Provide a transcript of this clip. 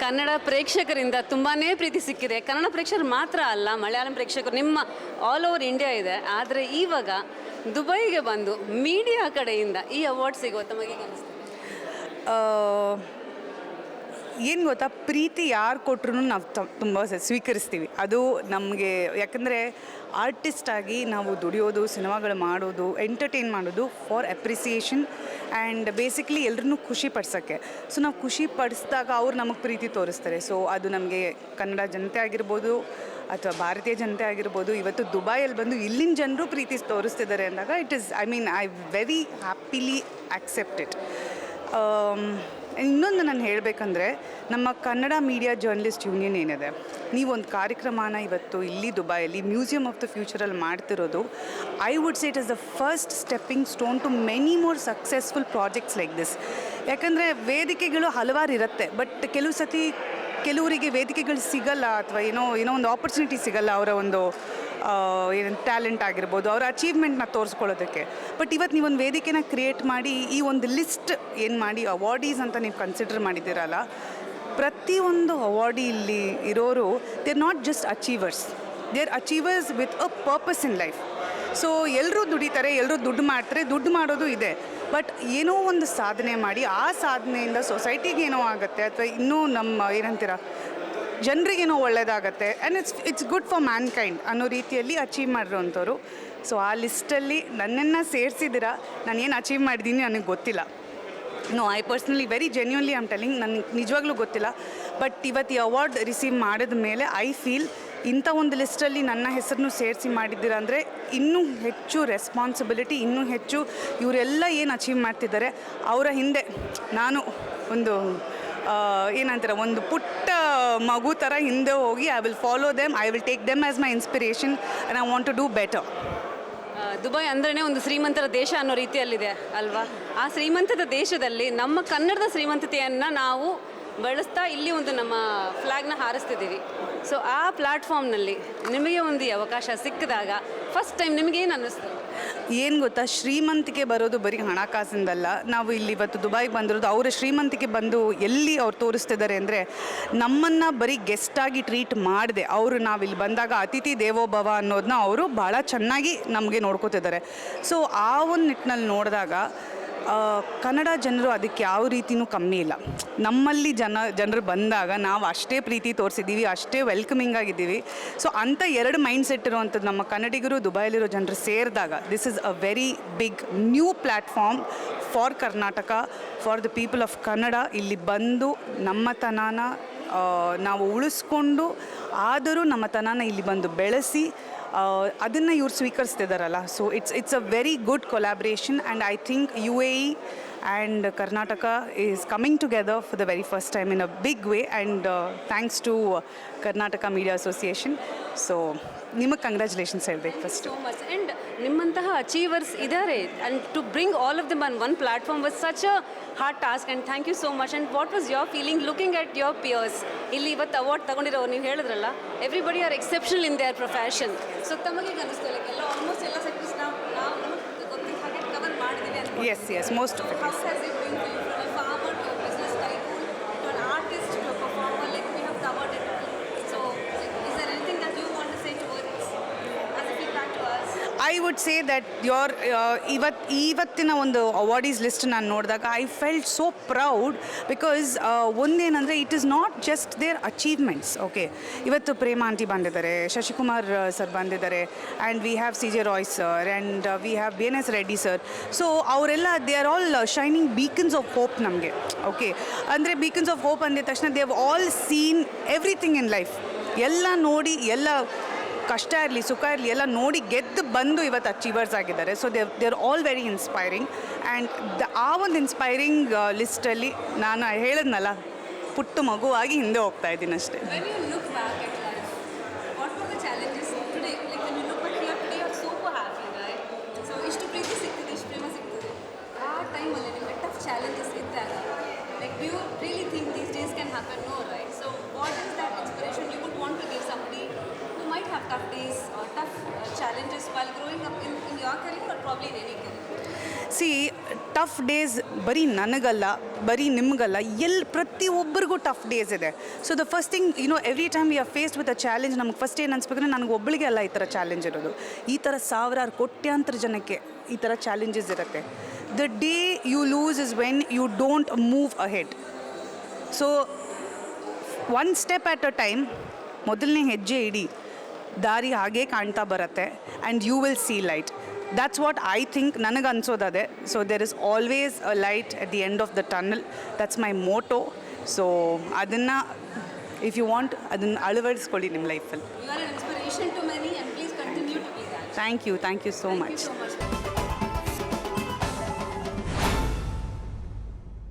ಕನ್ನಡ ಪ್ರೇಕ್ಷಕರಿಂದ ತುಂಬಾ ಪ್ರೀತಿ ಸಿಕ್ಕಿದೆ. ಕನ್ನಡ ಪ್ರೇಕ್ಷಕರು ಮಾತ್ರ ಅಲ್ಲ, ಮಲಯಾಳಂ ಪ್ರೇಕ್ಷಕರು ನಿಮ್ಮ ಆಲ್ ಓವರ್ ಇಂಡಿಯಾ ಇದೆ. ಆದರೆ ಇವಾಗ ದುಬೈಗೆ ಬಂದು ಮೀಡಿಯಾ ಕಡೆಯಿಂದ ಈ ಅವಾರ್ಡ್ ಸಿಗೋ ತಮಗೆ ಅನಿಸ್ತದೆ ಏನು ಗೊತ್ತಾ? ಪ್ರೀತಿ ಯಾರು ಕೊಟ್ರು ನಾವು ತುಂಬ ಸ್ವೀಕರಿಸ್ತೀವಿ. ಅದು ನಮಗೆ, ಯಾಕಂದರೆ ಆರ್ಟಿಸ್ಟಾಗಿ ನಾವು ದುಡಿಯೋದು, ಸಿನಿಮಾಗಳು ಮಾಡೋದು ಎಂಟರ್ಟೈನ್ ಮಾಡೋದು ಫಾರ್ ಅಪ್ರಿಸಿಯೇಷನ್ ಆ್ಯಂಡ್ ಬೇಸಿಕ್ಲಿ ಎಲ್ಲರನ್ನೂ ಖುಷಿ ಪಡ್ಸೋಕ್ಕೆ. ಸೊ ನಾವು ಖುಷಿ ಪಡಿಸಿದಾಗ ಅವ್ರು ನಮಗೆ ಪ್ರೀತಿ ತೋರಿಸ್ತಾರೆ. ಸೊ ಅದು ನಮಗೆ ಕನ್ನಡ ಜನತೆ ಆಗಿರ್ಬೋದು ಅಥವಾ ಭಾರತೀಯ ಜನತೆ ಆಗಿರ್ಬೋದು, ಇವತ್ತು ದುಬೈಯಲ್ಲಿ ಬಂದು ಇಲ್ಲಿನ ಜನರು ಪ್ರೀತಿ ತೋರಿಸ್ತಿದ್ದಾರೆ ಅಂದಾಗ it is I mean I very happily accepted ಇನ್ನೊಂದು ನಾನು ಹೇಳಬೇಕಂದ್ರೆ, ನಮ್ಮ ಕನ್ನಡ ಮೀಡಿಯಾ ಜರ್ನಲಿಸ್ಟ್ ಯೂನಿಯನ್ ಏನಿದೆ, ನೀವೊಂದು ಕಾರ್ಯಕ್ರಮನ ಇವತ್ತು ಇಲ್ಲಿ ದುಬೈಯಲ್ಲಿ ಮ್ಯೂಸಿಯಂ ಆಫ್ ದ ಫ್ಯೂಚರಲ್ಲಿ ಮಾಡ್ತಿರೋದು I would say it is the first stepping stone to many more successful projects like this ಯಾಕಂದರೆ ವೇದಿಕೆಗಳು ಹಲವಾರು ಇರುತ್ತೆ ಬಟ್ ಕೆಲವು ಸತಿ ಕೆಲವರಿಗೆ ವೇದಿಕೆಗಳು ಸಿಗಲ್ಲ ಅಥವಾ ಏನೋ ಏನೋ ಒಂದು ಆಪರ್ಚುನಿಟಿ ಸಿಗಲ್ಲ ಅವರ ಒಂದು ಏನು ಟ್ಯಾಲೆಂಟ್ ಆಗಿರ್ಬೋದು, ಅವರ ಅಚೀವ್ಮೆಂಟ್ನ ತೋರಿಸ್ಕೊಳ್ಳೋದಕ್ಕೆ. ಬಟ್ ಇವತ್ತು ನೀವೊಂದು ವೇದಿಕೆನ ಕ್ರಿಯೇಟ್ ಮಾಡಿ, ಈ ಒಂದು ಲಿಸ್ಟ್ ಏನು ಮಾಡಿ ಅವಾರ್ಡೀಸ್ ಅಂತ ನೀವು ಕನ್ಸಿಡರ್ ಮಾಡಿದ್ದೀರಲ್ಲ, ಪ್ರತಿಯೊಂದು ಅವಾರ್ಡಿ ಇಲ್ಲಿ ಇರೋರು they are not just achievers they are achievers with a purpose in life so ಎಲ್ಲರೂ ದುಡಿತಾರೆ ಎಲ್ಲರೂ ದುಡ್ಡು ಮಾಡ್ತಾರೆ, ದುಡ್ಡು ಮಾಡೋದು ಇದೆ. ಬಟ್ ಏನೋ ಒಂದು ಸಾಧನೆ ಮಾಡಿ, ಆ ಸಾಧನೆಯಿಂದ ಸೊಸೈಟಿಗೆ ಏನೋ ಆಗುತ್ತೆ ಅಥವಾ ಇನ್ನೂ ನಮ್ಮ ಏನಂತೀರ, ಜನರಿಗೇನೋ ಒಳ್ಳೆಯದಾಗತ್ತೆ and it's it's good for mankind ಅನ್ನೋ ರೀತಿಯಲ್ಲಿ ಅಚೀವ್ ಮಾಡಿರೋವಂಥವ್ರು. ಸೊ ಆ ಲಿಸ್ಟಲ್ಲಿ ನನ್ನನ್ನು ಸೇರಿಸಿದಿರ ನಾನು ಏನು ಅಚೀವ್ ಮಾಡಿದ್ದೀನಿ ನನಗೆ ಗೊತ್ತಿಲ್ಲ. No I personally very genuinely am telling ನನಗೆ ನಿಜವಾಗ್ಲೂ ಗೊತ್ತಿಲ್ಲ. ಬಟ್ ಇವತ್ತು ಈ ಅವಾರ್ಡ್ ರಿಸೀವ್ ಮಾಡಿದ ಮೇಲೆ ಐ ಫೀಲ್ ಇಂಥ ಒಂದು ಲಿಸ್ಟಲ್ಲಿ ನನ್ನ ಹೆಸರನ್ನು ಸೇರಿಸಿ ಮಾಡಿದ್ದೀರಾ ಅಂದರೆ ಇನ್ನೂ ಹೆಚ್ಚು ರೆಸ್ಪಾನ್ಸಿಬಿಲಿಟಿ ಇನ್ನೂ ಹೆಚ್ಚು ಇವರೆಲ್ಲ ಏನು ಅಚೀವ್ ಮಾಡ್ತಿದ್ದಾರೆ, ಅವರ ಹಿಂದೆ ನಾನು ಒಂದು ಏನಂತಾರೆ, ಒಂದು ಪುಟ್ಟ ಮಗು ಥರ ಹಿಂದೆ ಹೋಗಿ I will follow them I will take them as my inspiration and I want to do better Dubai ಅಂದ್ರೇ ಒಂದು ಶ್ರೀಮಂತರ ದೇಶ ಅನ್ನೋ ರೀತಿಯಲ್ಲಿದೆ ಅಲ್ವಾ? ಆ ಶ್ರೀಮಂತದ ದೇಶದಲ್ಲಿ ನಮ್ಮ ಕನ್ನಡದ ಶ್ರೀಮಂತತೆಯನ್ನು ನಾವು ಬಳಸ್ತಾ ಇಲ್ಲಿ ಒಂದು ನಮ್ಮ ಫ್ಲ್ಯಾಗ್ನ ಹಾರಿಸ್ತಿದ್ದೀವಿ. ಸೊ ಆ ಪ್ಲಾಟ್ಫಾರ್ಮ್ನಲ್ಲಿ ನಿಮಗೆ ಒಂದು ಅವಕಾಶ ಸಿಕ್ಕಿದಾಗ ಫಸ್ಟ್ ಟೈಮ್ ನಿಮಗೇನು ಅನ್ನಿಸ್ತು? ಏನು ಗೊತ್ತಾ? ಶ್ರೀಮಂತಿಕೆ ಬರೋದು ಬರೀ ಹಣಕಾಸಿಂದಲ್ಲ. ನಾವು ಇಲ್ಲಿ ಇವತ್ತು ದುಬೈಗೆ ಬಂದಿರೋದು ಅವರ ಶ್ರೀಮಂತಿಕೆ ಬಂದು ಎಲ್ಲಿ ಅವ್ರು ತೋರಿಸ್ತಿದ್ದಾರೆ ಅಂದರೆ ನಮ್ಮನ್ನು ಬರೀ ಗೆಸ್ಟಾಗಿ ಟ್ರೀಟ್ ಮಾಡಿದೆ. ಅವರು ನಾವು ಇಲ್ಲಿ ಬಂದಾಗ ಅತಿಥಿ ದೇವೋಭವ ಅನ್ನೋದನ್ನ ಅವರು ಭಾಳ ಚೆನ್ನಾಗಿ ನಮಗೆ ನೋಡ್ಕೋತಿದ್ದಾರೆ. ಸೊ ಆ ಒಂದು ನಿಟ್ಟಿನಲ್ಲಿ ನೋಡಿದಾಗ ಕನ್ನಡ ಜನರು ಅದಕ್ಕೆ ಯಾವ ರೀತಿನೂ ಕಮ್ಮಿ ಇಲ್ಲ. ನಮ್ಮಲ್ಲಿ ಜನ, ಜನರು ಬಂದಾಗ ನಾವು ಅಷ್ಟೇ ಪ್ರೀತಿ ತೋರಿಸಿದ್ದೀವಿ, ಅಷ್ಟೇ ವೆಲ್ಕಮಿಂಗ್ ಆಗಿದ್ದೀವಿ. ಸೊ ಅಂಥ ಎರಡು ಮೈಂಡ್ ಸೆಟ್ ಇರುವಂಥದ್ದು ನಮ್ಮ ಕನ್ನಡಿಗರು ದುಬೈಲಿರೋ ಜನರು ಸೇರಿದಾಗ this is a very big new platform for Karnataka for the people of Kannada ಇಲ್ಲಿ ಬಂದು ನಮ್ಮತನನ ನಾವು ಉಳಿಸ್ಕೊಂಡು, ಆದರೂ ನಮ್ಮತನನ ಇಲ್ಲಿ ಬಂದು ಬೆಳೆಸಿ ಅದನ್ನು ಇವ್ರು ಸ್ವೀಕರಿಸ್ತಿದ್ದಾರಲ್ಲ so it's it's a very good collaboration and I think U A E and Karnataka is coming together for the very first time in a big way and thanks to Karnataka media association so ನಿಮಗೆ congratulations ಹೇಳಬೇಕು first and ನಿಮ್ಮಂತಹ achievers ಇದ್ದಾರೆ and to bring all of them on one platform was such a hard task and thank you so much and what was your feeling looking at your peers ಇಲ್ಲಿ ಇವತ್ತು award ತಗೊಂಡಿರೋ ನೀವು ಹೇಳಿದ್ರಲ್ಲ everybody are exception in their profession so ತಮಗೆ ಅನಿಸ್ತು like ಎಲ್ಲ almost ಎಲ್ಲ sectors ನಾವು ನಾವು ಗೊತ್ತಿದ್ದ ಹಾಗೆ ಕವರ್ ಮಾಡಿದ್ದೀವಿ yes yes most of I would say that your ಇವತ್ತು ಇವತ್ತಿನ ಒಂದು ಅವಾರ್ಡೀಸ್ ಲಿಸ್ಟ್ ನಾನು ನೋಡಿದಾಗ I felt so proud because ಒಂದೇನಂದರೆ it is not just their achievements okay ಇವತ್ತು ಪ್ರೇಮ ಆಂಟಿ ಬಂದಿದ್ದಾರೆ, ಶಶಿಕುಮಾರ್ ಸರ್ ಬಂದಿದ್ದಾರೆ and we have C J Roy sir and we have B N S Reddy sir so ಅವರೆಲ್ಲ they are all shining beacons of hope ನಮಗೆ okay ಅಂದರೆ beacons of hope ಅಂದಿದ ತಕ್ಷಣ they have all seen everything in life ಎಲ್ಲ ನೋಡಿ, ಎಲ್ಲ ಕಷ್ಟ ಇರಲಿ, ಸುಖ ಇರಲಿ, ಎಲ್ಲ ನೋಡಿ ಗೆದ್ದು ಬಂದು ಇವತ್ತು ಅಚೀವರ್ಸ್ ಆಗಿದ್ದಾರೆ. So they they are all very inspiring and the, ಆ ಒಂದು ಇನ್ಸ್ಪೈರಿಂಗ್ ಲಿಸ್ಟಲ್ಲಿ ನಾನು ಹೇಳಿದ್ನಲ್ಲ, ಪುಟ್ಟು ಮಗುವಾಗಿ ಹಿಂದೆ ಹೋಗ್ತಾ ಇದ್ದೀನಿ ಅಷ್ಟೇ. ಚಾಲೆಂಜಸ್ ಇದ್ದಾಗ like you really think these days can happen no right so what is that inspiration you would want to give somebody who might have tough days or tough uh, challenges while growing up in, in your career or probably in any career? See tough days ಬರೀ ನನಗಲ್ಲ ಬರೀ ನಿಮಗಲ್ಲ ಎಲ್ಲಿ ಪ್ರತಿಯೊಬ್ಬರಿಗೂ tough days ಇದೆ. So the first thing you know every time we are faced with a challenge ನಮ್ಗೆ first ಏನು ಅನ್ಸ್ಬೇಕಂದ್ರೆ ನನಗೆ ಒಬ್ಬಳಿಗೆ ಅಲ್ಲ ಈ ಥರ ಚಾಲೆಂಜ್ ಇರೋದು. ಈ ಥರ ಸಾವಿರಾರು ಕೋಟ್ಯಾಂತರ ಜನಕ್ಕೆ ಈ ಥರ ಚಾಲೆಂಜಸ್ ಇರುತ್ತೆ. The day you lose is when you don't move ahead so one step at a time ಮೊದಲನೇ ಹೆಜ್ಜೆ ಇಡಿ. ದಾರಿ ಹಾಗೇ ಕಾಣ್ತಾ ಬರುತ್ತೆ. And you will see light that's what I think ನನಗೆ ಅನ್ಸೋದದೆ so there is always a light at the end of the tunnel that's my motto so ಅದನ್ನು if you want ಅದನ್ನು ಅಳವಡಿಸ್ಕೊಳ್ಳಿ ನಿಮ್ಮ ಲೈಫಲ್ಲಿ You are an inspiration to many and please continue to be that. Thank you thank you so Thank you much so much.